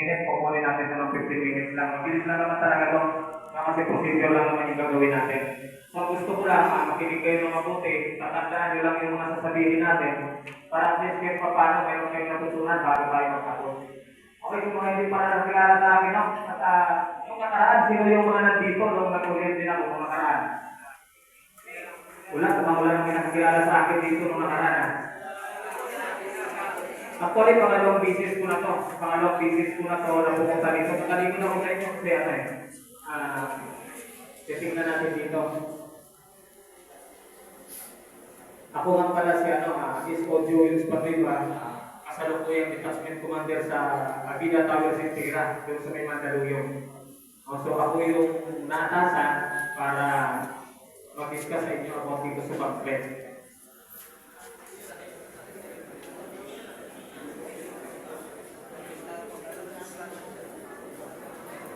minutes, kukunin natin ito ng 15 minutes lang. Mabilis lang naman talaga ito. Ah, Kasi procedure lang naman yung gagawin natin. So gusto ko lang, ah, makinig kayo ng mabuti, tatandaan nyo lang yung mga sasabihin natin para at least kahit pa paano mayroon kayong natutunan bago tayo magtapos. Okay, kung mga hindi pa na nakilala sa akin, no? At ah, yung nakaraan, sino yung mga nandito nung nag-ulit din ako nung nakaraan? Wala, kung wala nang pinakilala sa akin dito nung nakaraan. Ah. Actually, pangalawang business ko na to. Pangalawang business ko na to na pumunta dito. Kanino na ako sa inyo kasi ano eh. Ah, titingnan natin dito. Ako nga pala si ano, ah, Isko Julius Patriba, ah, kasalukuyang detachment commander sa Avida Tower Sintira, doon sa may Mandaluyong. Oh, so ako yung naatasan para mag-discuss sa inyo about dito sa pamphlet.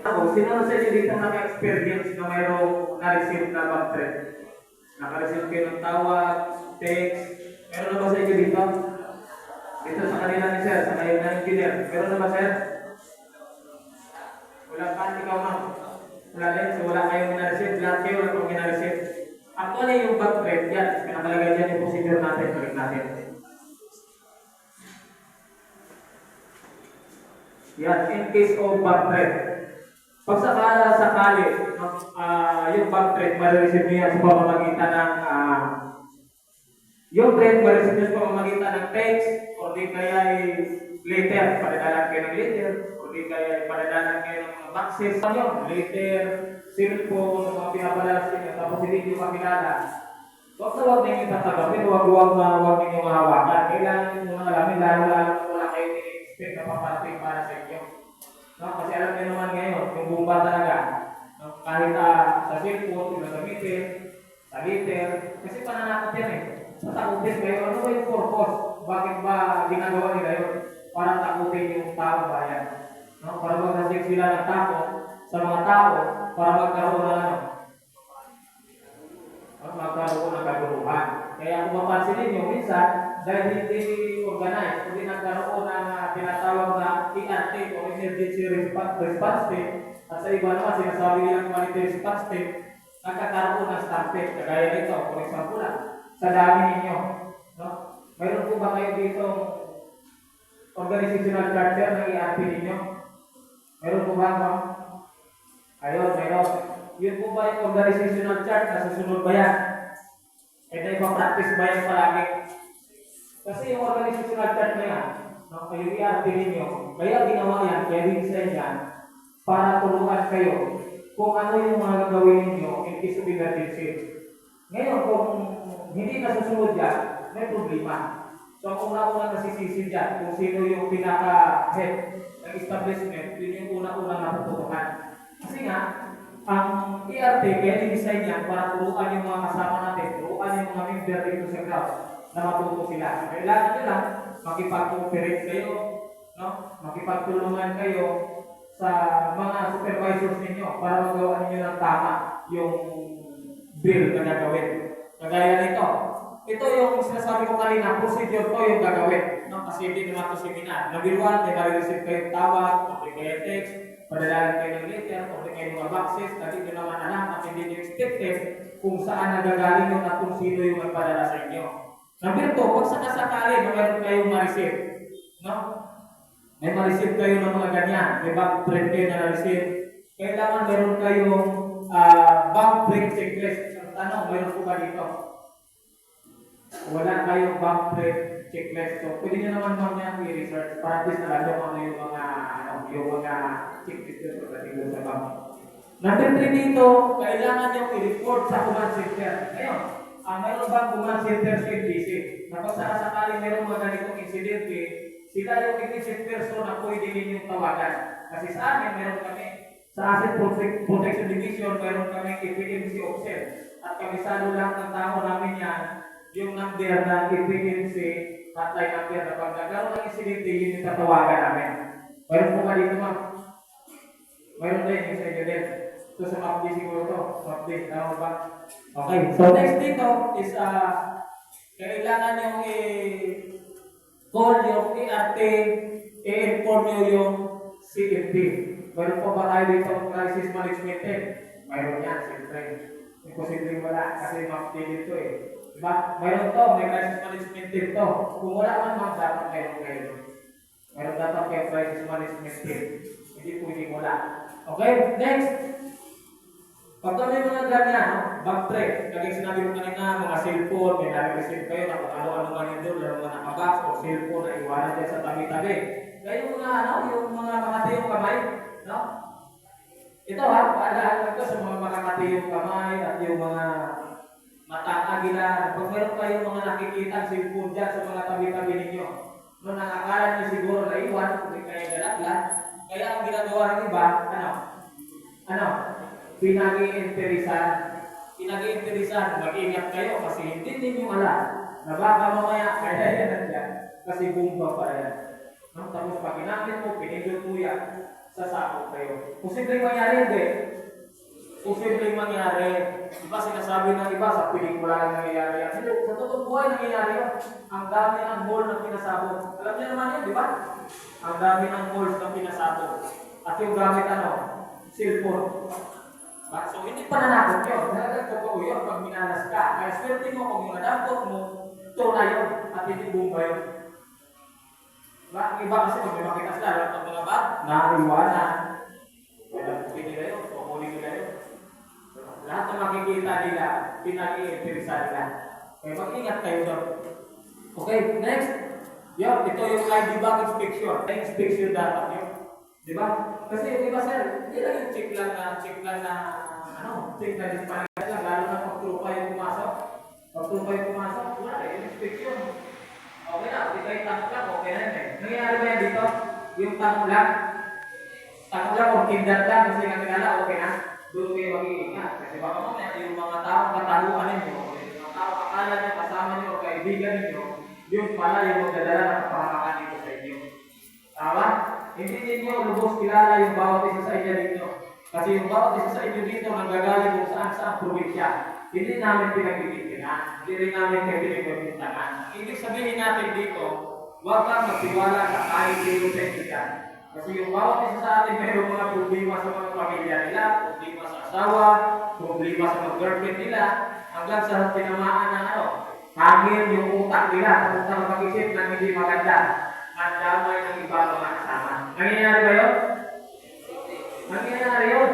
Ako, sino sa inyo dito naka-experience na mayroong na-receive na bag trip? Naka-receive kayo ng tawag, text, meron na ba sa inyo dito? Dito sa kanila ni Sir, sa kayo na engineer, meron na ba Sir? Wala pa, ikaw ma'am. Wala din, so wala kayong na-receive, lahat kayo wala pong na-receive. Actually, yung bag trip, yan, pinakalagay dyan yung procedure natin, balik natin. Yan, in case of bag trip. Pag sakala sakali, ah yung bag trade, marireceive niyo yan sa pamamagitan ng ah yung trade, marireceive niyo sa pamamagitan ng text, o di kaya ay letter, padadalan kayo ng letter, o di kaya ay padadalan kayo ng mga boxes. Ano yun? Letter, cellphone, mga pinapadala sa inyo, tapos hindi niyo makilala. Huwag na huwag ninyo tatanggapin, huwag huwag na huwag ninyo mahawakan. Kailangan nyo mga alamin, lalo lalo wala kayo ni-expect na paparating para sa inyo. No, kasi alam niyo naman ngayon, yung bumba talaga, no, kahit uh, sa cellphone, gagamitin, sa liter, kasi pananakot yan eh. Matakutin kayo, ano ba yung purpose? Bakit ba ginagawa nila yun? Para takutin yung tao bayan. No, para magkasik sila ng takot sa mga tao, para magkaroon ng ano, no, magkaroon ng kaguluhan. Kaya kung mapansin ninyo, minsan, dahil hindi organized, hindi nagkaroon ng uh, tinatawag na ERT o Emergency Response Team, at sa iba naman sinasabi nilang Quality Response Team, nagkakaroon ng stampede, kagaya nito, for example sa dami ninyo. No? Mayroon po ba kayo dito organizational charter ng ERP ninyo? Meron po ba. Yun po ba yung organizational chart na susunod ba yan? E na ipapractice ba yan? Kasi yung organizational chart na yan, no, kayo i-RP ninyo, kaya ginawa yan, kaya din yan, para tulungan kayo kung ano yung mga gagawin ninyo in case of emergency. Ngayon, kung hindi nasusunod yan, may problema. So, ang una-una nasisisi dyan, kung sino yung pinaka-head ng establishment, yun yung una-una natututukan. Kasi nga, ang ERP, kaya i-design yan para turuan yung mga kasama natin, turuan yung mga member dito sa crowd na matuto sila. Kailangan lang makipag-cooperate kayo, no? makipagtulungan kayo sa mga supervisors ninyo para magawa ninyo ng tama yung bill na gagawin. Kagaya nito, ito yung sinasabi ko kanina, procedure to yung gagawin. No? Kasi hindi naman ito seminar. One, may nare-receive kayo tawag, o kayo text, padalalan kayo ng letter, o kayo mga boxes, hindi nyo naman alam at hindi nyo expected kung saan nagagaling yun at kung sino yung magpadala sa inyo. Number two, pag sakasakali na meron kayong ma-receive, no? May ma-receive kayo ng mga ganyan, may bank print kayo na na-receive, kailangan meron kayong ah, bank print checklist. Ang tanong, meron po ba dito? Wala kayong bank print checklist. So, pwede nyo naman ma'am yan i-research at least alam nyo ano yung mga, ano, yung mga checklist nyo pagdating sa bank. Number three dito, kailangan nyo i-report sa command center. Ngayon, ang mayroon bang command center sa NBC? Na kung saan sakali mayroong mga ganitong insidente, sila yung innocent person na pwede ninyong tawagan. Kasi sa amin, meron kami sa Asset Protect- Protection Division, meron kami EPMC officer. At kabisado lang ng tao namin yan, yung number ng EPMC hotline number na pag nagkaroon ng insidente, yun yung tatawagan namin. Meron po ka dito, ma'am? Mayroon din yung sa inyo din. Ito sa map D siguro to. Map D, tama ba? Okay. So next dito is uh, kailangan yung i- call yung ERT, i-inform nyo yung CFD. Mayroon pa ba tayo dito crisis management team? Mayroon yan, siyempre. Imposibleng wala kasi mapili dito eh. Diba? Mayroon to, may crisis management team to. Kung wala man ma'am, dapat mayroon kayo. Mayroon dapat kayo crisis management team. Hindi pwedeng wala. Okay, next. Pagka may mga ganyan, backtrack, laging sinabi ko kanina, mga cellphone, may nare-receive kayo na ano-ano man yun doon, lalo mga nakabox o cellphone na iwanan dyan sa tabi-tabi. Kaya yung mga, ano, yung mga makatiyong kamay, no? Ito ha, paalala ko sa mga makakatiyong kamay at yung mga matang agila. Pag meron kayong mga nakikita ang cellphone dyan sa mga tabi-tabi ninyo, no, nakakala nyo siguro na iwan, kung kayo galaglan, kaya ang ginagawa ng iba, ano? Ano? Pinag-iinterisan. Pinag-iinterisan, mag-ingat kayo kasi hindi ninyo alam na baka mamaya kaya yan nandiyan kasi bomba pa yan. No? Tapos pag ginamit mo, pinindot mo yan, sasakot kayo. Posibleng mangyari hindi. Posibleng mangyari. Diba sinasabi ng iba sa pelikula lang nangyayari yan. Hindi, sa totoong buhay nangyayari yan. Ang dami ng mall na pinasabot. Alam niyo naman yan, di ba? Ang dami ng malls na pinasabot. At yung gamit ano? Cellphone. So, hindi pa nanakot yun. Talagang totoo yun pag minalas ka. Kaya swerte mo kung yung nadakot mo, tuna yun at hindi bomba yun. Ba, ang iba kasi pag may makita sila, lahat ng mga bat, naiwanan. Kaya kukunin nila yun, kukunin nila yun. Lahat ng makikita nila, pinag-iinteresa nila. Kaya mag-ingat kayo doon. Okay, next. Yo, ito yung ID bag inspection. Inspection dapat yun. Di ba? Kasi yung iba sir, hindi lang yung check lang na, check lang na, ano, check na dispanay lang, lalo na pag trupa yung pumasok. Pag trupa yung pumasok, wala eh, yung inspection. Okay na, di kayo tanong lang, okay na yun eh. Nangyayari ba yan dito? Yung tanong lang, tanong lang kung kindat lang, kasi nga kilala, okay na. Doon kayo mag-iingat. Kasi baka mamaya yung mga tao kataluan ninyo, yung mga tao akala niyo, kasama niyo, kaibigan ninyo, yung pala yung magdadala ng kapahamakan Ninyo lubos kilala yung bawat isa sa inyo dito. Kasi yung bawat isa sa inyo dito nanggagaling kung saan saan probinsya. Hindi namin pinagbibitingan. Hindi rin namin kayo pinagbibintangan. Ibig sabihin natin dito, huwag kang magtiwala sa kahit dito sa inyo. Kasi yung bawat isa sa atin mayroong mga problema sa mga pamilya nila, problema sa asawa, problema sa mga girlfriend nila, hanggang sa tinamaan ng ano, hangin yung utak nila, tapos na mag-isip ng hindi maganda at damay ng iba. Nangyayari ba yun? Nangyayari yun.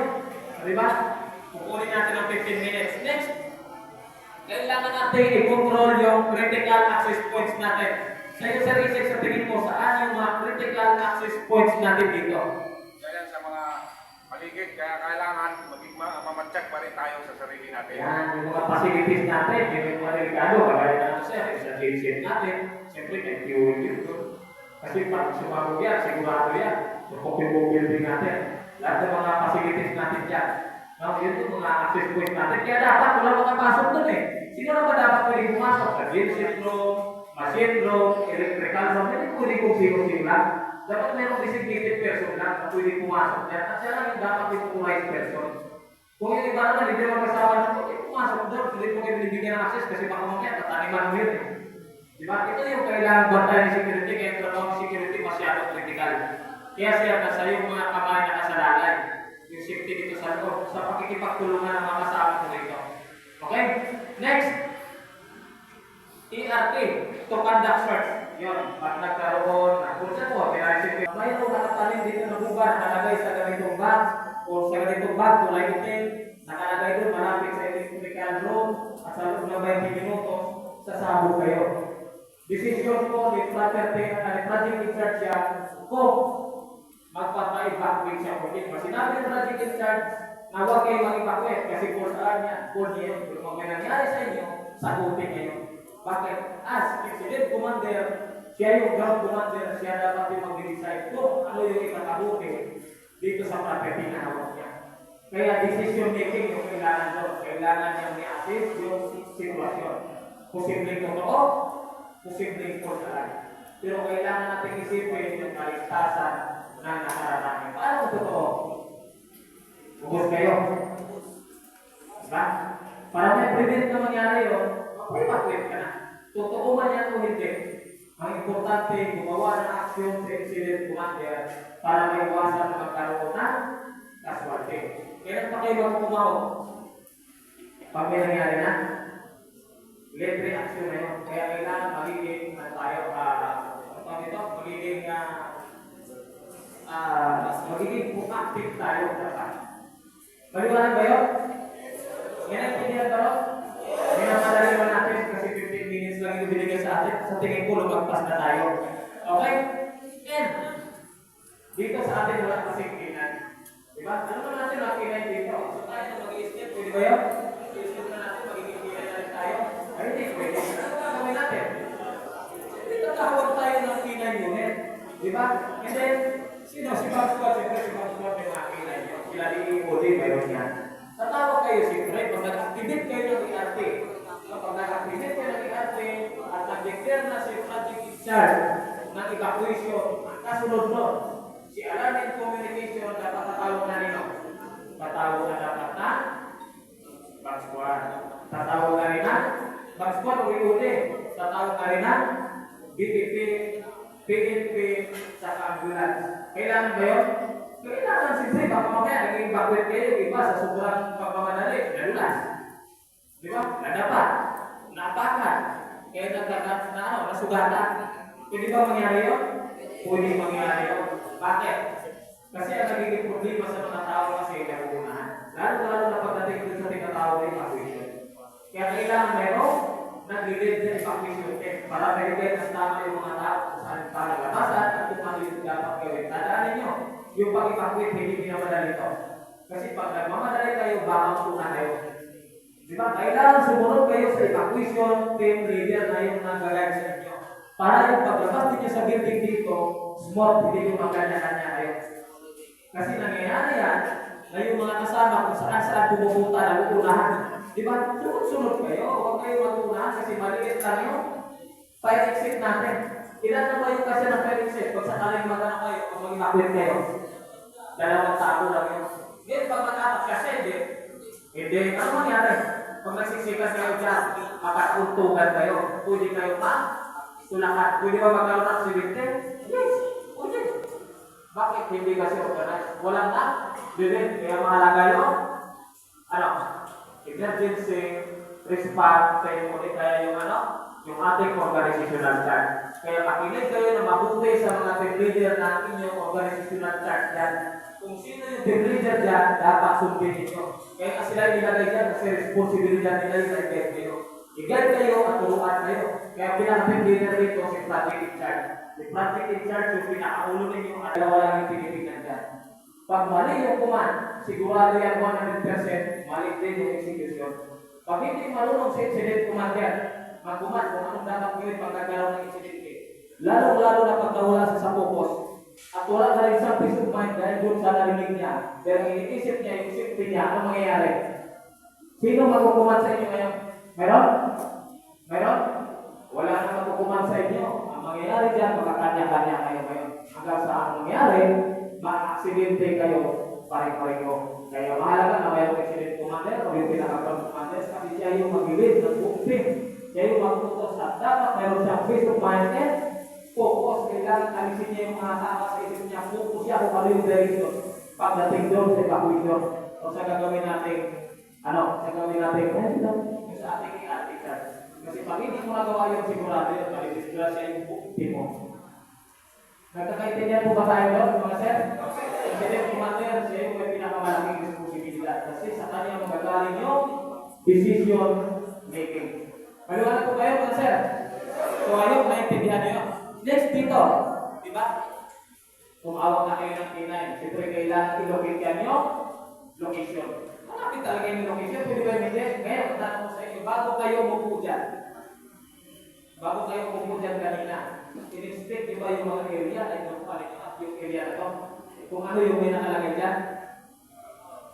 Di ba? Kukunin natin ng 15 minutes. Next, kailangan natin i-control yung critical access points natin. Sa iyo, Sir Isaac, sa tingin mo, saan yung mga critical access points natin dito? Kaya sa mga paligid, kaya kailangan maging ma- mamatsak pa rin tayo sa sarili natin. Yan, yung mga facilities natin, yung mga delikado, kagaya na sa jail natin, siyempre fuel dito. Kasi pag sumabog yan, sigurado yan. So, kung yung building natin, lahat ng mga facilities natin dyan. No, yun yung mga access point natin. Kaya dapat wala makapasok dun eh. Sino na ba dapat pwede pumasok? Sa gym room, machine room, electrical room, hindi pwede kung sino-sino lang. Dapat mayroong designated person lang na pwede pumasok dyan. At siya lang yung dapat yung authorized person. Kung yung iba naman, hindi naman kasama na po, eh, pumasok doon, hindi po kayo binibigyan ng access kasi baka mamaya tataniman mo yun eh. Di ba? Ito yung kailangan bantay ng security, kaya yung trabaho ng security masyado critical. Kaya siya nasa yung mga kamay na kasalalay. Yung safety dito sa loob, sa pakikipagtulungan ng mga kasama mo dito. Okay? Next. ERP, to conduct search. Yun, pag nagkaroon ng kursa po, pinaisip ko, mayroong nakatalim dito na buba, nakalagay sa ganitong bag, o sa ganitong bag, tulay itim, nakalagay doon, malapit sa electrical room, at sa loob ng 20 minuto, sasabog kayo. Decision ko ni property, uh, ni project in charge yan, kung magpapa-evacuate siya hindi. Mas sinabi ng project in charge, na huwag kayo mag-evacuate kasi kung saan niya, kung niya, kung may nangyari sa inyo, sagutin niyo. Bakit? As incident commander, siya yung ground commander, siya dapat yung mag-decide kung ano yung ikakabuti dito sa property na hawak niya. Kaya decision making yung kailangan doon. Kailangan niya may-assist yung sitwasyon. Posibleng totoo, posibleng false lang. Pero kailangan natin isipin yung kaligtasan ng nakararami. Paano kung totoo? Ubus kayo. Diba? Para may prevent na mangyari yun, mag-evacuate ka na. Totoo man yan o hindi. Ang importante, gumawa ng aksyon sa incident commander para maiwasan na magkaroon ng casualty. Kailan pa kayo magkumaw? Pag may nangyari na, let reaction na yun. Kaya kailangan magiging ano tayo, ah, ano dito? Magiging, ah, ah, magiging proactive tayo dapat. Maliwanag ba yun? Yan ang pinili ba ron? Minamadali naman natin kasi 15 minutes lang yung binigay sa atin. Sa tingin ko, lumagpas na tayo. Okay? And, dito sa atin wala kasing kinay. Diba? Ano naman natin ang kinay dito? So tayo mag-i-step, pwede ba yun? Ni Odi, mayroon yan. Tatawag kayo siyempre pag nag-activate kayo ng ERP. Kapag nag-activate kayo ng ERP at nag-declare na si project charge ng evacuation, kasunod si Alarm Communication dapat tatawag na nino. Tatawag na dapat na Box squad. Tatawag na rin na Box squad o iuli. Tatawag na rin na BPP, PNP, sa ambulance. Kailangan ba yun? Kailangan siyempre, baka mamaya naging backward kayo, iba sa sobrang pagmamadali, nalulas. Di ba? Nadapat, napakan, kaya nagkakat na ano, nasugatan. Pwede ba mangyari yun? Pwede mangyari yun. Bakit? Kasi ang nagiging problema sa mga tao kasi nagugunahan. Lalo-lalo na pagdating dun sa tinatawag na evacuation. Kaya kailangan meron nag-lead na evacuation team para verify na tama yung mga tao kung saan para labasan at kung ano yung dapat gawin. Tandaan ninyo, yung pag-evacuate hindi minamadali ito. Kasi pag nagmamadali kayo, baka una kayo. Di ba? Kailangan sumunod kayo sa evacuation team leader na yung nag-guide sa. Para yung paglabas ninyo sa building dito, smooth, hindi yung magkanya-kanya kayo. Kasi nangyayari yan, na yung mga kasama kung saan saan pumupunta na uunahan. Di ba? Sunod-sunod kayo, huwag kayo mag-uunahan kasi maliit lang yun. Fire exit natin. Ilan na ba yung kasi ng fire exit? Pag sakaling magana kayo, pag mag-evacuate kayo, dalawang tao lang yun. Ngayon, pag matapat kasi, hindi. Hindi. Ano mangyari? Pag nagsisikas kayo dyan, makakuntugan kayo, pwede kayo pa, tulakan. Pwede ba magkaroon ng aksidente? Yes. Pwede. Bakit hindi kasi organized? Walang na. Dili. Kaya mahalaga yun. Ano? Emergency response kayo ulit kaya yung ano? Yung ating organizational chart. Kaya makinig kayo na mabuti sa mga team leader na inyong organizational chart dyan. Kung sino yung team leader dyan, dapat sundin ninyo. Kaya nga sila nilagay dyan kasi responsibilidad nila yung nag-get kayo. I-guide kayo at turuan kayo. Kaya pinaka-team leader dito si project in charge. Si project in charge yung pinakaulo ninyo at dalawa lang yung tinitingnan dyan. Pag mali yung command, sigurado yan 100% mali din yung execution. Pag hindi marunong si incident commander, mag-command kung anong dapat gawin pag nagkaroon ng incidente. Lalo-lalo na pag nawala siya sa focus. At wala na rin sa peace of mind dahil doon sa narinig niya. Pero iniisip niya yung safety niya, ano mangyayari? Sino magkukuman sa inyo ngayon? Meron? Meron? Wala na magkukuman sa inyo. Ang mangyayari dyan, magkakanya-kanya kayo ngayon. Hanggang sa ang mangyayari, ma-aksidente kayo pare-pareho. Kaya mahalaga na mayroong accident commander o yung pinaka-front commander kasi siya yung mag-lead ng buong team. Siya yung magtutos at dapat mayroon siyang peace of mind and focus. Kailangan alisin niya yung mga tao sa isip niya. Focus siya kung ano yung direction pagdating doon sa evacuation. O sa gagawin natin, ano, sa gagawin natin, eh, ito, yung sa ating i-article. Kasi pag hindi mo nagawa yung sigurado yun, malidisgrasya yung buong team mo. Nagkakaintindihan po ba tayo doon, mga sir? Kasi yung commander, siya yung may pinakamalaking responsibilidad. Kasi sa kanya magagaling yung decision making. Maliwanag po kayo, mga sir? So, ayun, naintindihan niyo. Next dito, di ba? Kung awak na kayo ng K9, siyempre kailangan i-locate yan yung location. Malapit talaga yung location, pwede ba hindi? Ngayon, tanong ko sa inyo, bago kayo umupo dyan, bago kayo umupo dyan kanina, in-inspect niyo ba yung mga area ay nakupalit at yung area na to? Kung ano yung may nakalagay dyan?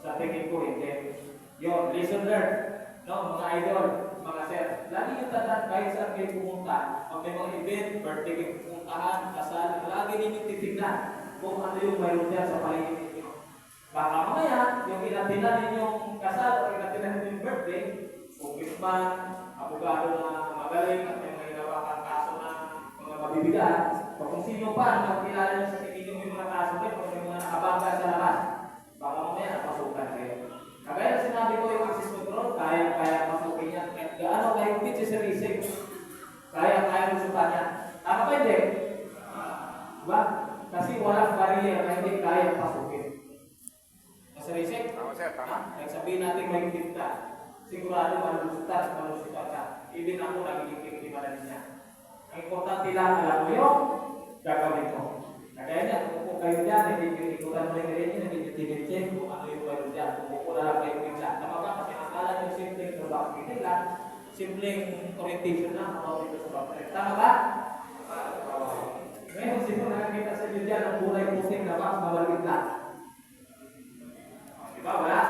Sa tingin ko, hindi. Yun, listen learn. No, mga idol, mga sir. Lagi yung tandaan kahit saan kayo pumunta. Pag may mga event, birthday kayo pumuntahan, kasal, lagi ninyo titignan kung ano yung mayroon dyan sa paligid ninyo. Baka mamaya, yung inatinan ninyong kasal o inatinan ninyong birthday, kung man, abogado na magaling at may may nawakan kaso na mga mabibigat. O kung sino pa ang magkilala nyo sa tingin nyo yung mga kasunod, kung may mga nakabangga sa labas, baka mamaya napasukan kayo. Kagaya na sinabi ko yung access control, kaya-kaya gaano kayo hindi si Sirisig, kaya-kaya yan. Tama ba hindi? Diba? Kasi walang barrier na hindi kaya pasukin. Sirisig, Tama sir, tama. kahit sabihin natin may gift ka, sigurado malusutan, malusutan ka. Even ako nagiging biktima na niya. Ang importante lang, alam mo yun, gagawin ko. Kaya niya, kung kayo dyan, hindi nyo ikutan mo rin rin, hindi nyo tinicheck kung ano yung meron dyan. Kung na lang kayo. Tama ba? Kasi akala trabaho. Hindi lang. Simpleng orientation lang, mga dito sa bapre. Tama ba? Ngayon, sino nakakita sa inyo dyan ang kulay puting na box, mawalid lang. Di ba? Wala.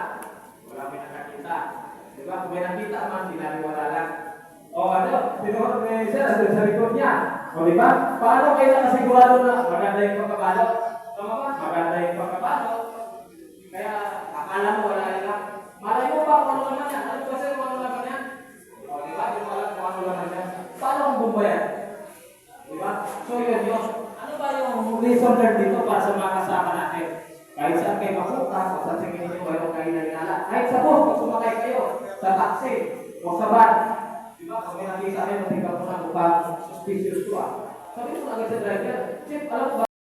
Wala may nakakita. Di ba? Kung may nakita man, pinaniwala lang. O ano, sinuot ni Sir sa sa likod niya. O di ba? Paano kayo nakasigurado na maganda yung pagkabalo? Tama ba? Maganda yung pagkabalo. Kaya akala mo wala yun lang. Malay mo ba kung ano naman yan? Ano ba sir kung ano naman yan? O di ba? Yung alam kung ano naman yan. Paano kung bumbayan? Di ba? So yun yun. Ano ba yung learned dito para sa mga kasama natin? Kahit saan kayo mapunta, o sa tingin mayroon kayo na inala. Kahit sa bus, pag sumakay kayo, sa taxi, o sa van. Di ba? Kung may nakita kayo, tingnan mo na mukhang suspicious to ah. Sabi mo agad sa driver, Chip, alam mo ba?